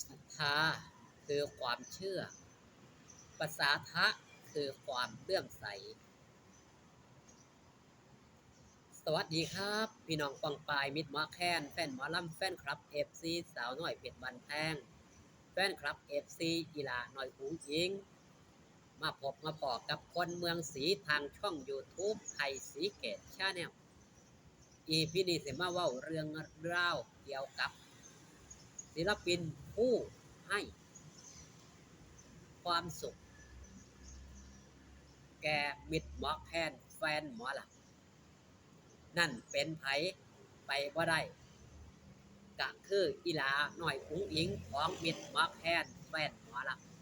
ศรัทธาคือความเชื่อ ภาษาทะคือความเลื่อมใส สวัสดีครับ พี่น้องปังปายมิตรหมาแคนแฟนมอลำแฟนคลับเอฟซีสาวน้อยเพชรบันแพงแฟนคลับเอฟซีอีลาหน่อยหูยิง มาพบมาพอกับคนเมืองสีทางช่อง YouTube ไทยสีเกตชาแนลอีพีนี้สิมาว้าเรื่องราเกี่ยวกับ ศิลปิน ผู้ให้ ความสุข แก่มิตรหมอแคนแฟนหมอลำนั่นเป็นไผไปบ่าได้ก็คืออีลาหน่อยอุ้งอิงของมิตรหมอแคนแฟนหมอลำ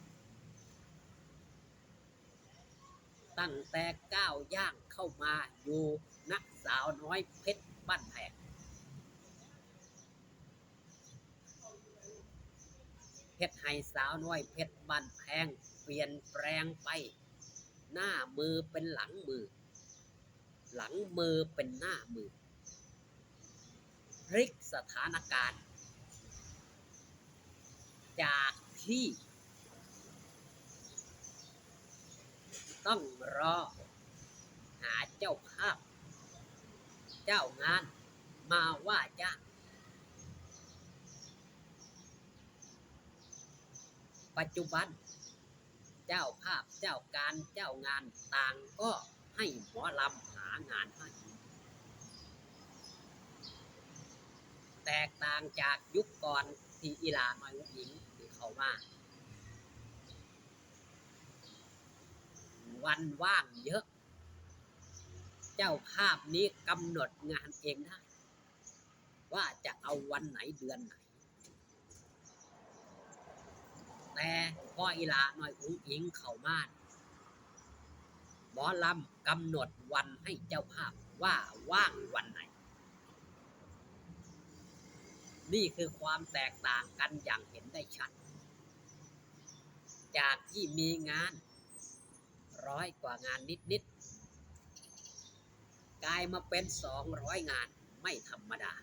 ตั้งแต่ก้าวย่างเข้ามาอยู่นักสาวน้อยเพชรบ้านแพง เพชรไห้สาวน้อย เพชรบ้านแพง เปลี่ยนแปลงไป หน้ามือเป็นหลังมือ หลังมือเป็นหน้ามือพลิกสถานการณ์ จากที่ ต้องรอ หาเจ้าภาพ เจ้างานมาว่าจ้าง ปัจจุบัน เจ้าภาพเจ้าการเจ้างานต่างก็ให้หมอลำหางานให้แตกต่างจากยุคก่อนที่อีหลามายุหญิงที่เขามาวันว่างเยอะ เจ้าภาพนี้กำหนดงานเองได้ ว่าจะเอาวันไหนเดือนไหน แต่พ่ออีลาหน่อยอุ้งอิงเข้ามาหมอลำกำหนดวันให้เจ้าภาพว่าว่างวันไหน นี่คือความแตกต่างกันอย่างเห็นได้ชัด จากที่มีงาน ร้อยกว่างานนิดๆกลายมาเป็นสองร้อยงานไม่ธรรมดา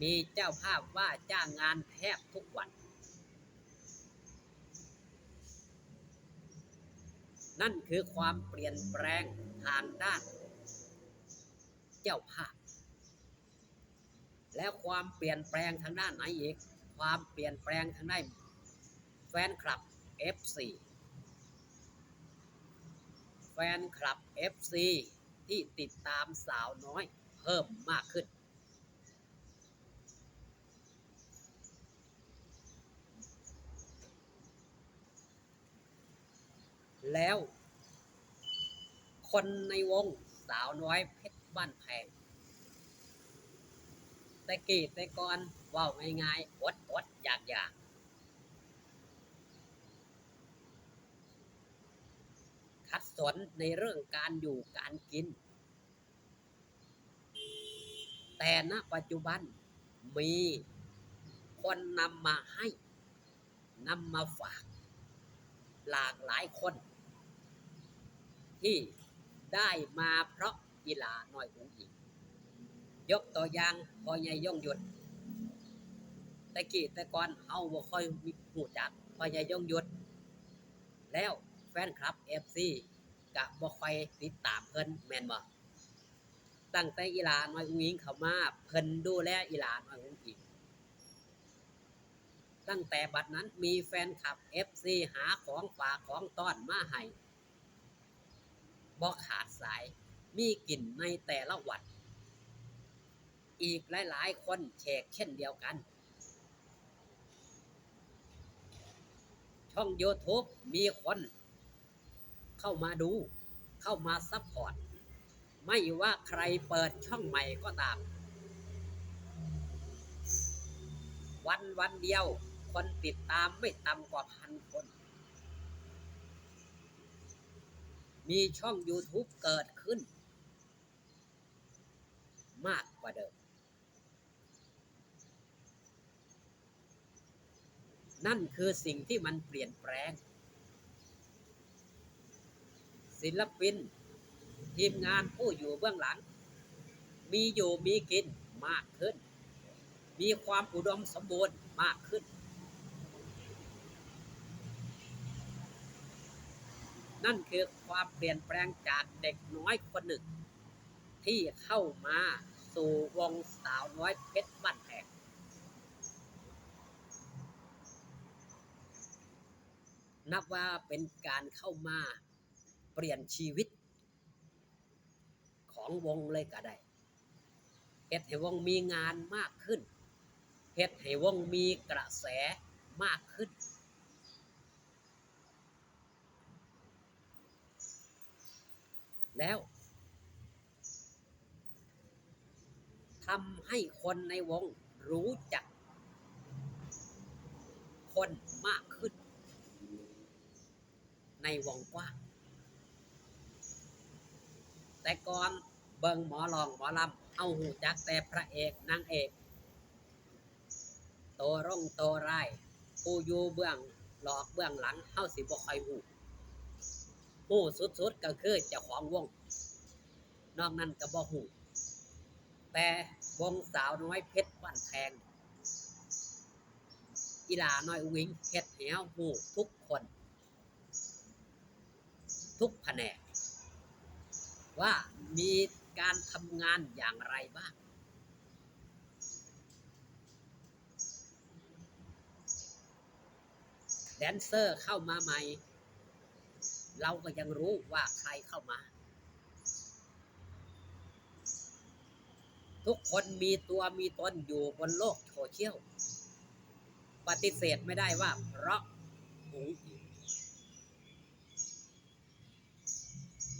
มีเจ้าภาพว่าจ้างงานแทบทุกวัน นั่นคือความเปลี่ยนแปลงทางด้าน เจ้าภาพ แล้วความเปลี่ยนแปลงทางด้านไหนอีก ความเปลี่ยนแปลงทางด้านแฟนคลับ FC แฟนคลับ FC ที่ติดตามสาวน้อยเพิ่มมากขึ้น แล้ว คนในวงสาวน้อยเพชรบ้านแพงแต่กี้แต่ก่อนว่าง่ายๆอดอดอยากอยากขัดสนในเรื่องการอยู่การกิน แต่ณปัจจุบันมีคนนำมาให้นำมาฝาก หลากหลายคน ที่ได้มาเพราะกีฬาน่อยหูอีกยกตัวอย่างพอใหญ่ย่องหยุดต่กี้ต่ก่อนเฮาบ่ค่อยมีหูจักพอใหญ่ย่องหยุด แล้วแฟนคลับ FC ก็บ่ค่อยติดตามเพิ่นแม่นบ่ตั้งแต่อีหลาน้อยอุ้งอิงเข้ามาเพิ่นดูแลอีหลาน้อยอุ้งอิงตั้งแต่บัดนั้นมีแฟนคลับ FC หาของฝากของต้อนมาให้ บ่ขาดสาย มีกลิ่นในแต่ละวันอีกหลาย ๆ คนแชกเช่นเดียวกัน ช่อง YouTube มีคนเข้ามาดู เข้ามาซัพพอร์ต ไม่ว่าใครเปิดช่องใหม่ก็ตาม วันวันเดียว คนติดตามไม่ต่ำกว่าพันคน มีช่อง YouTube เกิดขึ้น มากกว่าเดิม นั่นคือสิ่งที่มันเปลี่ยนแปลง ศิลปิน ทีมงานผู้อยู่เบื้องหลัง มีอยู่มีกินมากขึ้น มีความอุดมสมบูรณ์มากขึ้น นั่นคือความเปลี่ยนแปลงจากเด็กน้อยคนหนึ่ง ที่เข้ามาสู่วงสาวน้อยเพชรบ้านแพงนับว่าเป็นการเข้ามาเปลี่ยนชีวิต ของวงเลยก็ได้เฮ็ดให้วงมีงานมากขึ้นเฮ็ดให้วงมีกระแสมากขึ้น แล้วทำให้คนในวงรู้จัก คนมากขึ้น ในวงกว้างแต่ก่อนเบิงหมอลองหมอลำเอาหูจักแต่พระเอกนางเอกโตร่งโตไรผู้อยู่เบื้องหลอกเบื้องหลังเฮาสิบ่คอยหู หูสุดๆก็คือเจ้าของวง นอกนั้นก็บ่หูแต่วงสาวน้อยเพชรบ้านแพงอีหลาน้อยวิงเฮ็ดให้เฮาหูทุกคน ทุกแผนก ว่ามีการทำงานอย่างไรบ้างแดนเซอร์เข้ามาใหม่ เราก็ยังรู้ว่าใครเข้ามา ทุกคนมีตัวมีตนอยู่บนโลกโซเชียลปฏิเสธไม่ได้ว่า เพราะหูอิง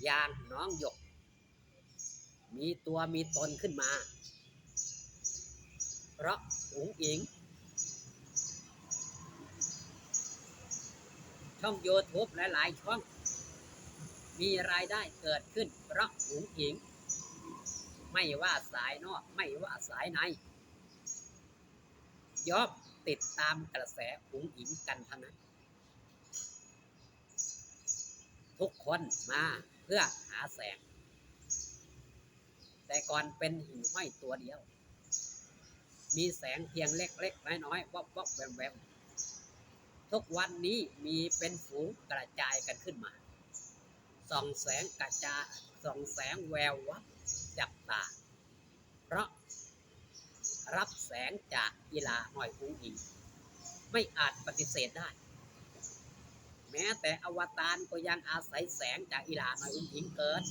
อย่างน้องหยก มีตัวมีตนขึ้นมา เพราะหุงอิงช่อง YouTube หลาย ๆ ช่อง มีรายได้เกิดขึ้น เพราะหุงอิง ไม่ว่าสายนอกไม่ว่าสายในยอมติดตามกระแสหุงอิงกันทั้งนั้น ทุกคนมาเพื่อหาแสง แต่ก่อนเป็นหิ่งห้อยตัวเดียว มีแสงเพียงเล็กๆน้อยๆวับวับแวมแวมทุกวันนี้มีเป็นฝูงกระจายกันขึ้นมา ส่องแสงกระจายส่องแสงแวววับจับตา เพราะรับแสงจากกีฬาหอยอุ้งอิงไม่อาจปฏิเสธได้ แม้แต่อวตารก็ยังอาศัยแสงจากอีหลาหอยอุ้งอิงเกิด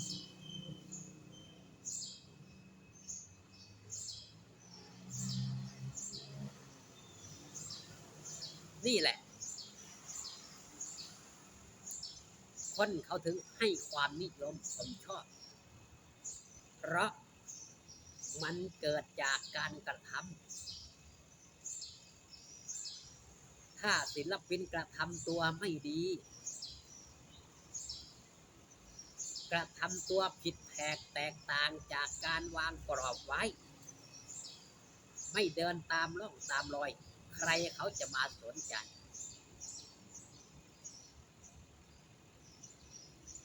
นี่แหละ คนเขาถึงให้ความนิยมชมชอบ เพราะมันเกิดจากการกระทำ ถ้าศิลปินกระทำตัวไม่ดี กระทำตัวผิดแผกแตกต่างจากการวางกรอบไว้ ไม่เดินตามร่องตามรอย ใครเขาจะมาสนใจ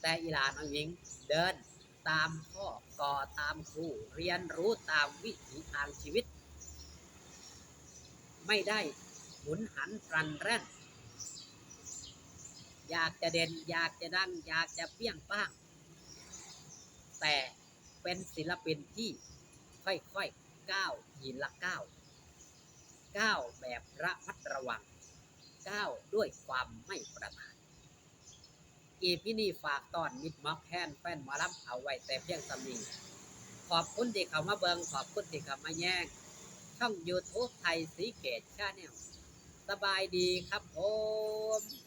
แต่อีหลานเอาหญิง เดินตามพ่อก่อตามครูเรียนรู้ตามวิถีทางชีวิต ไม่ได้หุนหันรันแร่นอยากจะเด่นอยากจะดัง อยากจะเปี้ยงป้าง แต่เป็นศิลปินที่ค่อยๆก้าวหินละก้าวก้าวแบบระมัดระวังก้าวด้วยความไม่ประมาท อีพี่นี่ฝากตอนมิดม็อกแคนแฟนหมอลำเอาไว้แต่เพียงสำนีขอบคุณที่เขามาเบิงขอบคุณที่เขามาแย่งช่องยูทูบไทยสีเกตชาแนลสบายดีครับผม